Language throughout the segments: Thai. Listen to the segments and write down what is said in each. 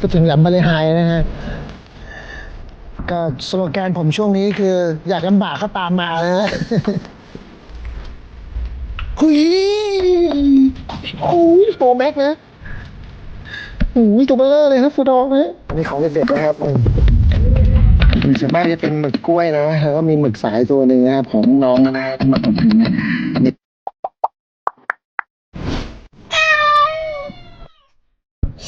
ก็ถึงแหลมบาเลไฮนะฮะก็สโลแกนผมช่วงนี้คือ อยากลำบากก็ตามมานะฮะหุยโอ้ยโปรแม็กนะโอ้ยตัวเบลอเลยครับฟูดองนะอันนี้ของเด็กๆนะครับอืมส่วนมากจะเป็นหมึกกล้วยนะแล้วก็มีหมึกสายตัวหนึ่งนะครับของน้องนะฮะมาตกถึงนะอันนี้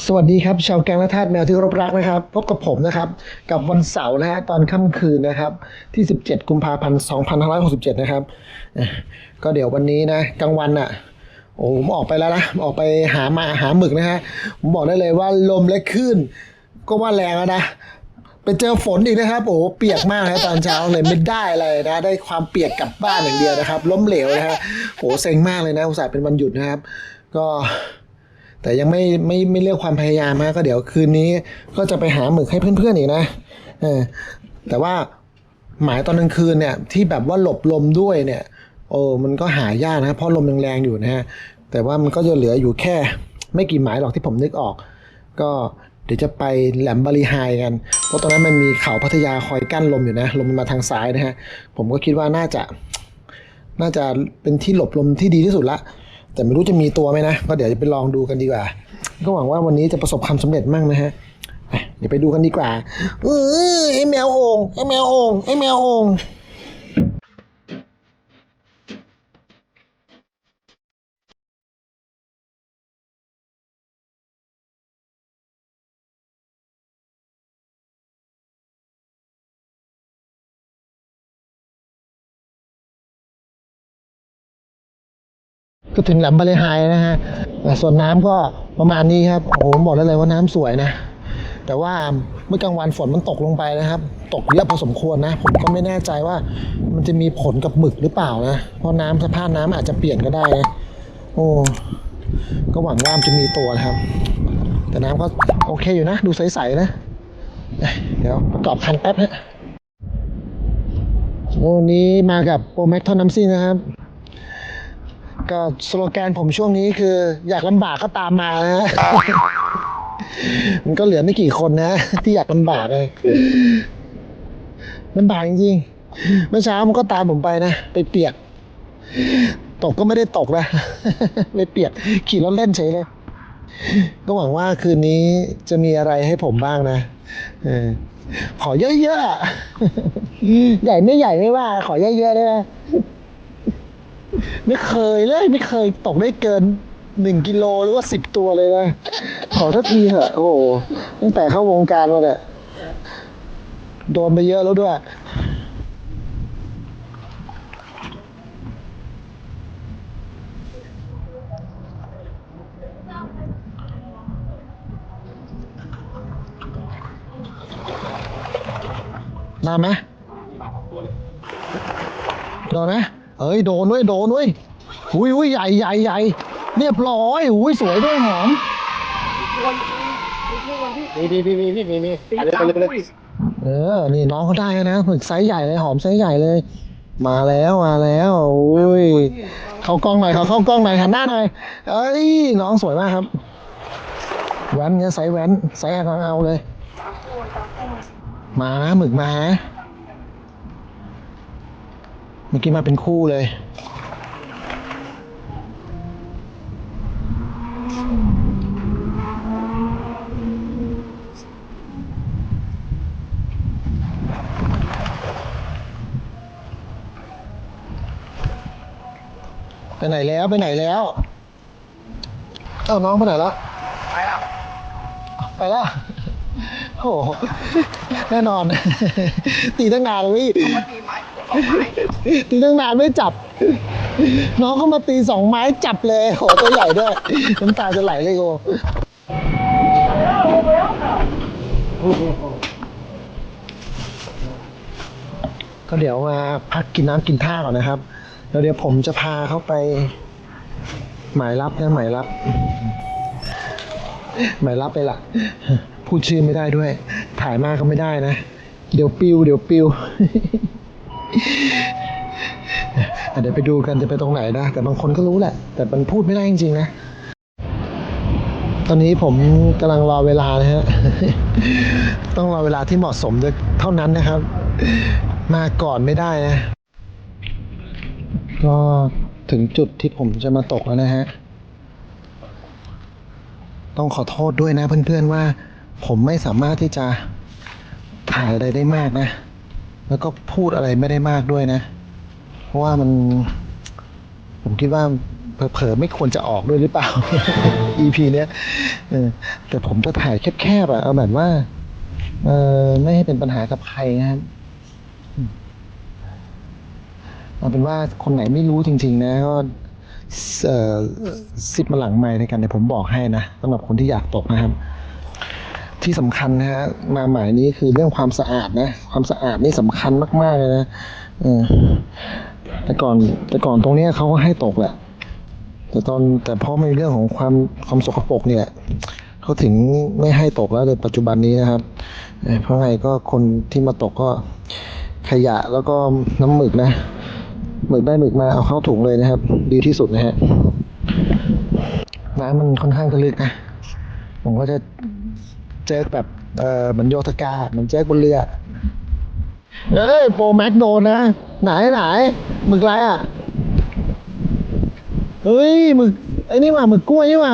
ส วัสดีครับ ชาวแกงและทาสแมวที่รบรักนะครับ พบกับผมนะครับ กับวันเสาร์นะฮะตอนค่ำคืนนะครับ ที่ 17 กุมภาพันธ์ 2567 นะครับ ก็เดี๋ยววันนี้นะกลางวันอะโอ้ผมออกไปแล้วนะออกไปหามาหาหมึกนะฮะผมบอกได้เลยว่าลมและคลื่นก็ว่าแรงแล้วนะไปเจอฝนอีกนะครับโอ้เปียกมากนะตอนเช้าเลยไม่ได้อะไรนะ ได้ความเปียกกลับบ้านอย่างเดียวนะครับ ล้มเหลวนะฮะโอ้เซ็งมากเลยนะอุตส่าห์เป็นวันหยุดนะครับ ก็ แต่ยังไม่ไม่ไม่เลือกความพยายามฮะก็เดี๋ยวคืนนี้ก็จะไปหาหมึกให้เพื่อนๆอีกนะเออแต่ว่าหมายตอนกลางคืนเนี่ยที่แบบว่าหลบลมด้วยเนี่ยโอ้มันก็หายากนะเพราะลมแรงๆอยู่นะฮะแต่ว่ามันก็จะเหลืออยู่แค่ ไม่กี่หมายหรอกที่ผมนึกออก ก็เดี๋ยวจะไปแหลมบาลีไฮกัน เพราะตอนนั้นมันมีเขาพัทยาคอยกั้นลมอยู่นะ ลมมันมาทางซ้ายนะฮะผมก็คิดว่าน่าจะ น่าจะเป็นที่หลบลมที่ดีที่สุดละ แต่ไม่รู้จะมีตัวไหมนะ ก็เดี๋ยวจะไปลองดูกันดีกว่า ก็หวังว่าวันนี้จะประสบความสำเร็จมั่งนะฮะเดี๋ยวไปดูกันดีกว่าเออไอแมวโอ่งไอแมวโอ่งไอแมวโอ่ง ก็ถึงแหลมบาเลไฮนะฮะส่วนน้ำก็ประมาณนี้ครับโอ้โหผมบอกได้เลยว่าน้ำสวยนะ แต่ว่าเมื่อกลางวันฝนมันตกลงไปนะครับ ตกเยอะพอสมควรนะ ผมก็ไม่แน่ใจว่ามันจะมีผลกับหมึกหรือเปล่านะ เพราะน้ำสภาพน้ำอาจจะเปลี่ยนก็ได้นะโอ้ก็หวังว่ามันจะมีตัวนะครับ แต่น้ำก็โอเคอยู่นะ ดูใสๆนะ เดี๋ยวประกอบคันแป๊บฮะโอ้วันนี้มากับโปรแม็กท่อนน้ำซิ่งนะครับ ก็สโลแกนผมช่วงนี้คือ อยากลำบากก็ตามมานะ มันก็เหลือไม่กี่คนนะ ที่อยากลำบากเลยลำบากจริงๆเมื่อเช้ามันก็ตามผมไปนะไปเปียก ตกก็ไม่ได้ตกนะไปเปียกขี่รถเล่นเฉยเลยก็หวังว่าคืนนี้จะมีอะไรให้ผมบ้างนะเออขอเยอะๆอะใหญ่ไม่ใหญ่ไม่ว่า ขอเยอะๆได้ไหม ไม่เคยเลย ไม่เคยตกได้เกินหนึ่งกิโลหรือว่าสิบตัวเลยนะ ขอทักทีเถอะ โอ้โหตั้งแต่เข้าวงการมาเนี่ยโดนไปเยอะแล้วด้วยมาไหมโดนไหม เอ้ยโดนด้วยโดนด้วยอุ้ยอุ้ยใหญ่ใหญ่ใหญ่เรียบร้อยอุ้ยสวยด้วยหอมนี่นี่นี่นี่นี่นี่ไปเลยไปเลยไปเลยเออ นี่น้องเขาได้นะหมึกไซส์ใหญ่เลยหอมไซส์ใหญ่เลย มาแล้วมาแล้วอุ้ยเข้ากล้องหน่อยเขาเข้ากล้องหน่อยหันหน้าหน่อยเอ้ยน้องสวยมากครับแว้นเนี่ยไซส์แว้นไซส์เอาเอาเลย มานะหมึกมานะ เมื่อกี้มาเป็นคู่เลย ไปไหนแล้วไปไหนแล้ว เอ้าน้องไปไหนแล้วไปแล้ว ไปแล้วโอ้โห แน่นอน ตีตั้งนานเลยพี่ ตีตั้งนานไม่จับ น้องเข้ามาตีสองไม้จับเลยโหตัวใหญ่ด้วยน้ำตาจะไหลเลยโกก็เดี๋ยวมาพักกินน้ำกินท่าก่อนนะครับแล้วเดี๋ยวผมจะพาเขาไป หมายรับนะหมายรับ หมายรับไปละพูดชื่อไม่ได้ด้วย ถ่ายมากก็ไม่ได้นะ เดี๋ยวปิว เดี๋ยวปิว เดี๋ยวไปดูกันจะไปตรงไหนนะ แต่บางคนก็รู้แหละ แต่มันพูดไม่ได้จริงๆนะ ตอนนี้ผมกำลังรอเวลานะฮะ ต้องรอเวลาที่เหมาะสมด้วยเท่านั้นนะครับ มาก่อนไม่ได้นะ ก็ถึงจุดที่ผมจะมาตกแล้วนะฮะ ต้องขอโทษด้วยนะเพื่อนๆว่า ผมไม่สามารถที่จะถ่ายอะไรได้มากนะ แล้วก็พูดอะไรไม่ได้มากด้วยนะ เพราะว่ามัน ผมคิดว่าเผลอไม่ควรจะออกด้วยหรือเปล่า EP เนี้ยแต่ผมจะถ่ายแคบๆอะเอาแบบว่าเออไม่ให้เป็นปัญหากับใครนะครับเอาเป็นว่าคนไหนไม่รู้จริง ๆ นะก็เออซิปมาหลังไม้ในกันเดี๋ยวผมบอกให้นะสำหรับคนที่อยากตกนะครับ ที่สำคัญนะฮะมาหมายนี้คือเรื่องความสะอาดนะ ความสะอาดนี่สำคัญมาก ๆ เลยนะอแต่ก่อนแต่ก่อนตรงเนี้ยเขาก็ให้ตกแหละ แต่ตอนแต่เพราะในเรื่องของความความสกปรกเนี่ยเขาถึงไม่ให้ตกแล้วในปัจจุบันนี้นะครับ เพราะไงก็คนที่มาตกก็ขยะแล้วก็น้ำหมึกนะหมึกได้หมึกมาเอาเข้าถุงเลยนะครับ ดีที่สุดนะฮะน้ำมันค่อนข้างจะลึกนะผมก็จะ จอแบบเออเหมือนโยธกาเหมือนเจอบนเรือเอ้ยโปรแม็กโดนนะ ไหนไหนหมึกไรอะเฮ้ยหมึกไอ้นี่ว่าหมึกกล้วยนี่ว่า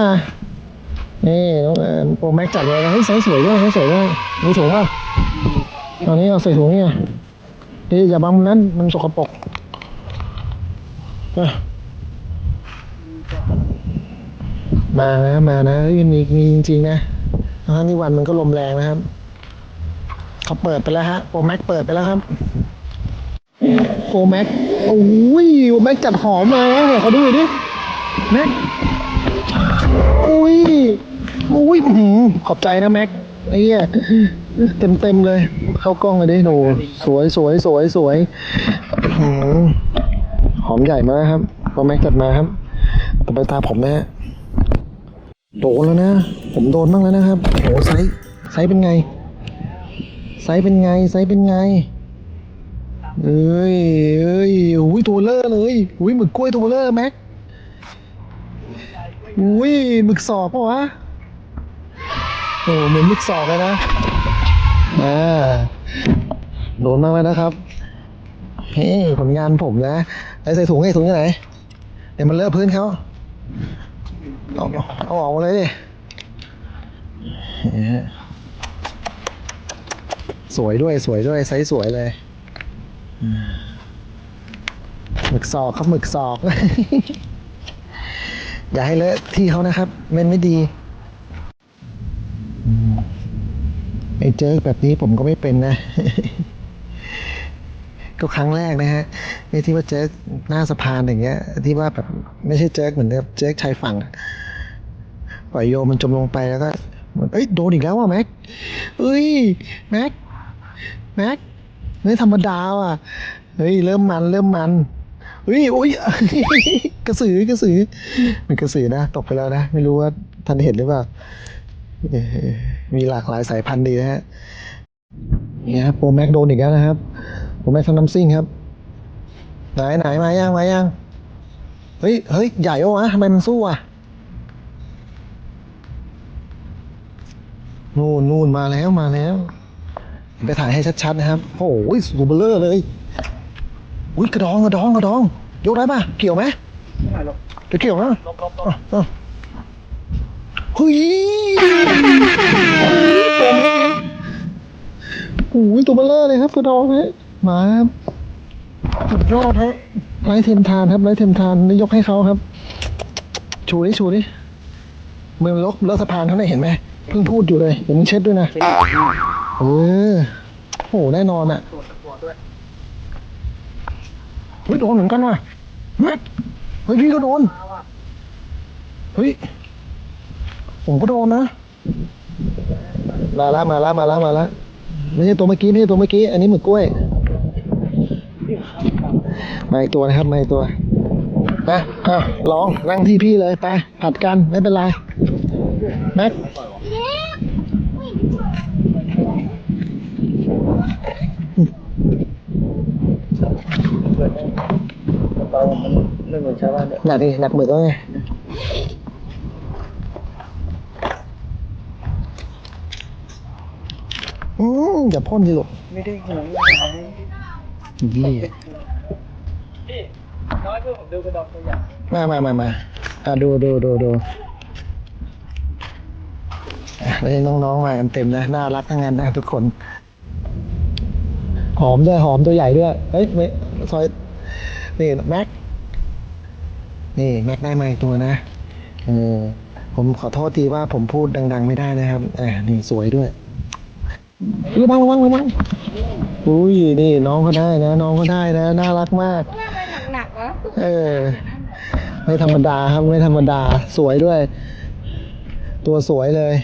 นี่น้องแอนโปรแม็กจัดเลยนะเฮ้ยใส่สวยด้วยใส่สวยด้วยมีถุงป่ะตอนนี้เอาใส่ถุงนี่ไงเฮ้ยอย่าบังมันนั้นมันสกปรกมานะมานะเฮ้ยมีมีจริงๆนะ ทั้งที่วันมันก็ลมแรงนะครับเขาเปิดไปแล้วฮะโปรแม็กเปิดไปแล้วครับโปรแม็กโอ้ยโปรแม็กจัดหอมเลยนะเดี๋ยเขาดูหน่อยดิแม็กอุ้ยอุ้ยหือขอบใจนะแม็กไอ้เหี้ยเต็มเต็มเลย เข้ากล้องเลยดิโหสวยสวยสวยสวยอื้อหือหอมใหญ่มากครับโปรแม็กจัดมาครับต่อไปตาผมนะฮะ โดนแล้วนะ ผมโดนบ้างแล้วนะครับโอ้ไซส์ไซส์เป็นไง ไซส์เป็นไง ไซส์เป็นไงเอ้ยเอ้ยอุ้ยตัวเลอะเลยอุ้ยหมึกกล้วยตัวเลอะแม็กอุ้ยหมึกสอบปะวะโอ้เหมือนหมึกสอบเลยนะอ่าโดนมากแล้วนะครับเฮ้ผลงานผมนะไอ้ใส่ถุงไอ้ถุงที่ไหนเดี๋ยวมันเลอะพื้นเขา เอาเอาออกมาเลยดิสวยด้วยสวยด้วยไซส์สวยเลยหมึกศอกครับหมึกศอก อย่าให้เลอะที่เขานะครับมันไม่ดีอืมไอ้เจอแบบนี้ผมก็ไม่เป็นนะ ก็ครั้งแรกนะฮะไอ้ที่ว่าเจอหน้าสะพานอย่างเงี้ย ที่ว่าแบบไม่ใช่เจอเหมือนกับเจอชายฝั่ง ปล่อยโยมันจมลงไปแล้วก็เหมือนเอ้ยโดนอีกแล้วว่ะแม็กเอ้ยแม็กแม็กไม่ธรรมดาว่ะเฮ้ยเริ่มมันเริ่มมันเฮ้ยโอ้ยกระสือกระสือเป็นกระสือนะตกไปแล้วนะไม่รู้ว่าท่านเห็นหรือเปล่ามีหลากหลายสายพันธุ์ดีนะฮะเนี่ยครับโปรแม็กโดนอีกแล้วนะครับโปรแม็กทำน้ำซิ่งครับ ไหนไหนมายังมายังเฮ้ยเฮ้ยใหญ่วะทำไมมันสู้อะ นู่นนู่นมาแล้วมาแล้ว ไปถ่ายให้ชัดๆนะครับโอ้ยสูเบลเลอร์เลยอุ้ยกระดองกระดองกระดองยกได้ป่ะเกี่ยวไหมจะเกี่ยวนะอะอะเฮ้ยโอ้ยตัวเบลเลอร์เลยครับกระดองฮะมาครับสุดยอดฮะไร้เทียมทานครับไร้เทียมทานนี่ยกให้เขาครับ ชูดิชูดิมือลกเลอะสะพานเขาได้เห็นไหม เพิ่งพูดอยู่เลยเดี๋ยวมึงเช็ดด้วยนะเออโอ้โหแน่นอนอะเฮ้ยโดนเหมือนกันว่ะแม็กเฮ้ยพี่ก็โดนเฮ้ย ผมก็โดนนะ มาละมาละมาละมาละไม่ใช่ตัวเมื่อกี้ไม่ใช่ตัวเมื่อกี้ อันนี้หมึกกล้วย มาอีกตัวนะครับ มาอีกตัวนะอะลองนั่งที่พี่เลยไป ผัดกันไม่เป็นไร แม็ก เบามันไม่หมือนชาวบ้านเนี่ยหนักดิหนักหมึก็ไงอืมอย่าพ่นสิลูกไม่ได้เหมืนนี่พี่น้อยเพื่อผมดูกระดอตัวอย่มามามามาอะดูดูดูดูแล้วน้องๆมากันเต็มนะน่ารักทั้งนั้นนะทุกคน หอมด้วยหอมตัวใหญ่ด้วยเฮ้ยไม่ซอยนี่แม็กนี่แม็กได้มาอีกตัวนะเออผมขอโทษทีว่าผมพูดดัง ๆ ไม่ได้นะครับอ่านี่สวยด้วยระวังระวังระวังอุ้ยนี่น้องก็ได้นะ น้องก็ได้นะ น่ารักมากทำไมหนักๆวะเออ ไม่ธรรมดาครับไม่ธรรมดา สวยด้วย ตัวสวยเลย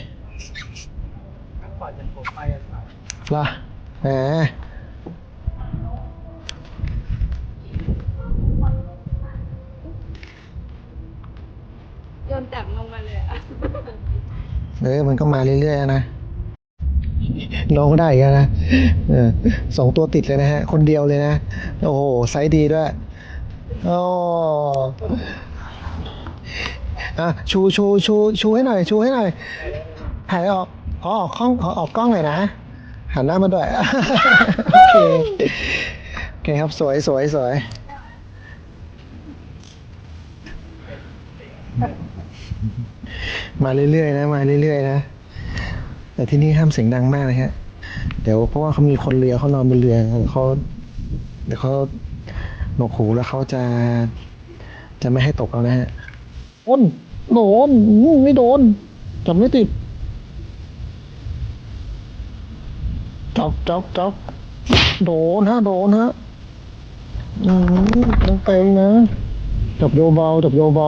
ก่อนจะผมไปอะล่ะแหม นจับลงมาเลยอะเออมันก็มาเรื่อยๆนะ น้องได้กแล้นะเออสองตัวติดเลยนะฮะ คนเดียวเลยนะ โอ้โหไซส์ดีด้วยโอ้อะชูชูชูชูให้หน่อย ชูให้หน่อยถ่ายออกขอออกกล้องขอออกกล้องหน่อยนะ หันหน้ามาด้วย โอเค โอเคครับสวยสวยสวย มาเรื่อยๆนะมาเรื่อยๆนะแต่ที่นี่ห้ามเสียงดังมากเลยฮะ เดี๋ยวเพราะว่าเขามีคนเรือเขานอนบนเรือเขาเดี๋ยวเขาหนวกหูแล้วเขาจะจะไม่ให้ตกเอานะฮะโดนโดนไม่โดนจับไม่ติดจับจับจับโดนฮะโดนฮะอืมต้องเต็มนะจับโยเบาจับโยเบา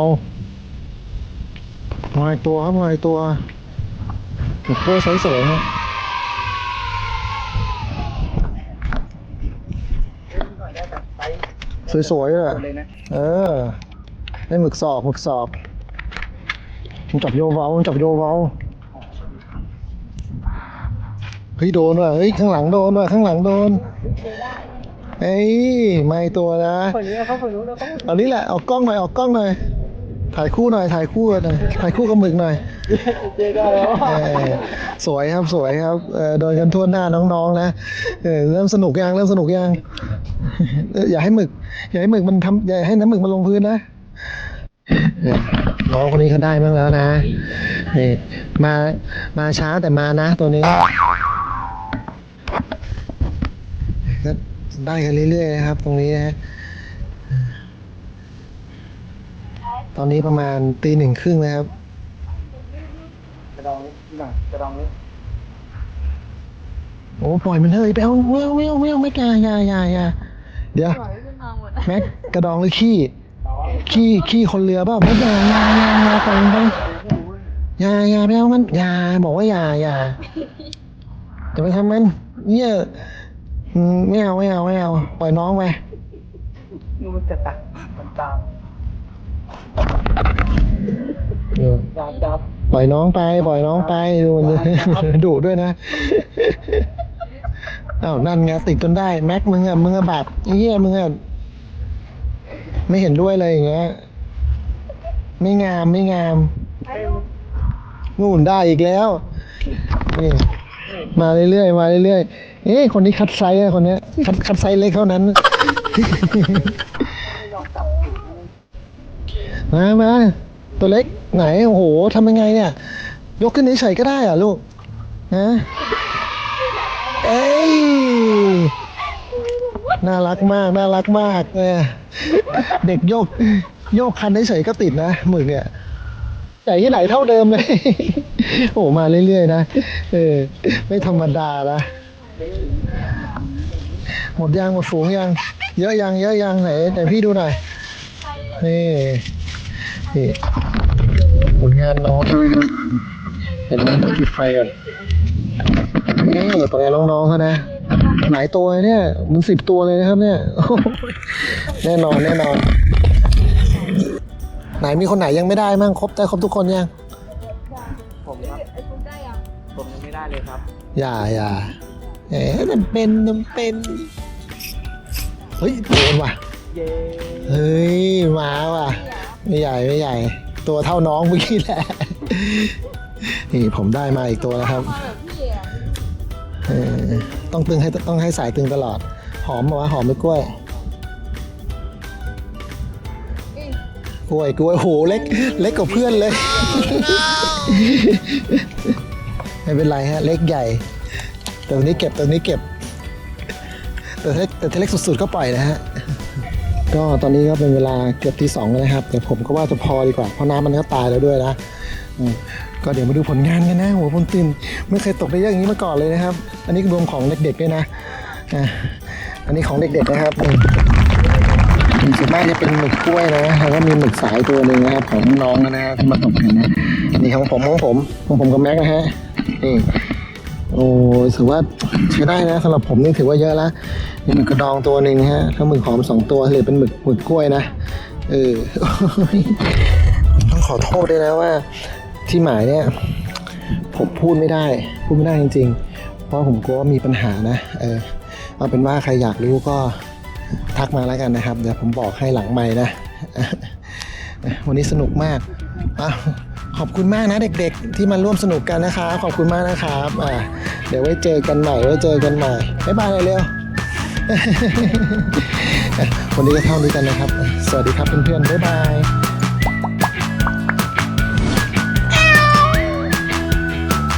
มาอีกตัวครับมาอีกตัวอีกตัวสวยๆฮะสวยๆเลยอะเลยนะเออได้หมึกสอบหมึกสอบมันจับโยเวามันจับโยเวาเฮ้ยโดนว่ะเฮ้ยข้างหลังโดนว่ะข้างหลังโดนเอ้ยไม่ตัวนะฝั่งนี้เขาฝั่งนู้นเราต้องเอานี้แหละเอากล้องหน่อยเอากล้องหน่อย ถ่ายคู่หน่อยถ่ายคู่กันหน่อยถ่ายคู่กับหมึกหน่อยเจอได้แล้วเออสวยครับสวยครับเออโดนกันทั่วหน้าน้องๆนะเออเริ่มสนุกยังเริ่มสนุกยังเอออย่าให้หมึก อย่าให้หมึกมันทำอย่าให้น้ำหมึกมันลงพื้นนะเออน้องคนนี้เขาได้บ้างแล้วนะนี่มามาช้าแต่มานะตัวนี้ก็ได้กันเรื่อยๆนะครับ ตรงนี้นะ ตอนนี้ประมาณตีหนึ่งครึ่งนะครับ กระดองนี้หนังกระดองนี้โอ้ปล่อยมันเลยไปเอาไม่เอาไม่เอาไม่เอาไม่กล้าอย่าอย่าอย่าเดี๋ยวปล่อยขึ้นมาหมดแม็กกระดองหรือขี้ขี้ขี้คนเรือเปล่าไม่อย่าอย่าอย่าอย่าปล่อยมันไปอย่าอย่าไปเอามันอย่าบอกว่าอย่าอย่าจะไปทำมันเนี่ยอืมไม่เอาไม่เอาไม่เอาปล่อยน้องไปนู่นมันจะตักมันตาม เออยาจับปล่อยน้องไป ปล่อยน้องไปดูมันดุด้วยนะอ้าวนั่นไงติดจนได้ แม็กมึงอะมึงอะบาปไอ้เหี้ยมึงอะไม่เห็นด้วยเลยอย่างเงี้ยไม่งามไม่งามนู่นได้อีกแล้วนี่มาเรื่อยๆมาเรื่อยๆเอ๊ะคนนี้คัดไซส์อะคนเนี้ยคัดคัดไซส์เล็กเท่านั้นมามา ตัวเล็กไหนโอ้โหทำยังไงเนี่ย ยกขึ้นเฉยๆก็ได้อะลูกฮะเอ้ยน่ารักมากน่ารักมากเนี่ยเด็กโยกโยกคันเฉยๆก็ติดนะหมึกเนี่ยใหญ่ที่ไหนเท่าเดิมเลย โอ้มาเรื่อยๆนะเออไม่ธรรมดานะหมดยังหมดฝูงยัง เยอะยังเยอะยังไหนไหนพี่ดูหน่อยนี่ นี่ผลงานน้องเห็นไหมปิดไฟก่อนนี่ตัวนี้น้องๆเขานะ หลายตัวเลยเนี่ย มันสิบตัวเลยนะครับ เนี่ย แน่นอนแน่นอน ไหนมีคนไหนยังไม่ได้มั่งครบได้ครบทุกคนยัง ผมครับไอคุณได้ยังผมยังไม่ได้เลยครับ อย่าอย่าเอ๊ะมันเป็นมันเป็น เฮ้ยโดนว่ะ เฮ้ย มาว่ะ ไม่ใหญ่ไม่ใหญ่ ตัวเท่าน้องเมื่อกี้แหละ นี่ผมได้มาอีกตัวแล้วครับเออต้องตึงให้ต้องให้สายตึงตลอด หอมบอกว่าหอมไม่กล้วย กล้วยกล้วยโหเล็ก เล็กกว่าเพื่อนเลย ไม่เป็นไรฮะ เล็กใหญ่แต่ตัวนี้เก็บตัวนี้เก็บ แต่ถ้าแต่ถ้าเล็กสุดๆก็ปล่อยนะฮะ ก็ตอนนี้ก็เป็นเวลาเกือบที่สองแล้วนะครับแต่ผมก็ว่าจะพอดีกว่าเพราะน้ำมันก็ตายแล้วด้วยนะอืมก็เดี๋ยวมาดูผลงานกันนะหัวผมตื่นไม่เคยตกได้เยอะอย่างนี้มาก่อนเลยนะครับ อันนี้รวมของเด็กๆด้วยนะอะอันนี้ของเด็กๆนะครับอืมส่วนมากจะเป็นหมึกกล้วยนะแล้วก็มีหมึกสายตัวหนึ่งนะครับของน้องนะฮะที่มาตกกันนะนี่ของผมของผมของผมกับแม็กนะฮะนี่ โอ้ถือว่าใช้ได้นะสำหรับผมนี่ถือว่าเยอะแล้วมีหมึกกระดองตัวหนึ่งฮะถ้าหมึกหอมสองตัวเหลือเป็นหมึกหมึกกล้วยนะเออต้องขอโทษด้วยนะว่า ที่หมายเนี่ยผมพูดไม่ได้ พูดไม่ได้จริง ๆ เพราะผมกลัวว่ามีปัญหานะเออเอาเป็นว่าใครอยากรู้ก็ทักมาแล้วกันนะครับเดี๋ยวผมบอกให้หลังไม้นะวันนี้สนุกมากอะ ขอบคุณมากนะเด็กๆ ที่มาร่วมสนุกกันนะคะขอบคุณมากนะครับอ่าเดี๋ยวไว้เจอกันใหม่ไว้เจอกันใหม่บ๊ายบายเลยเร็ววันนี้ก็เท่านี้กันนะครับ สวัสดีครับเพื่อนๆบ๊ายบาย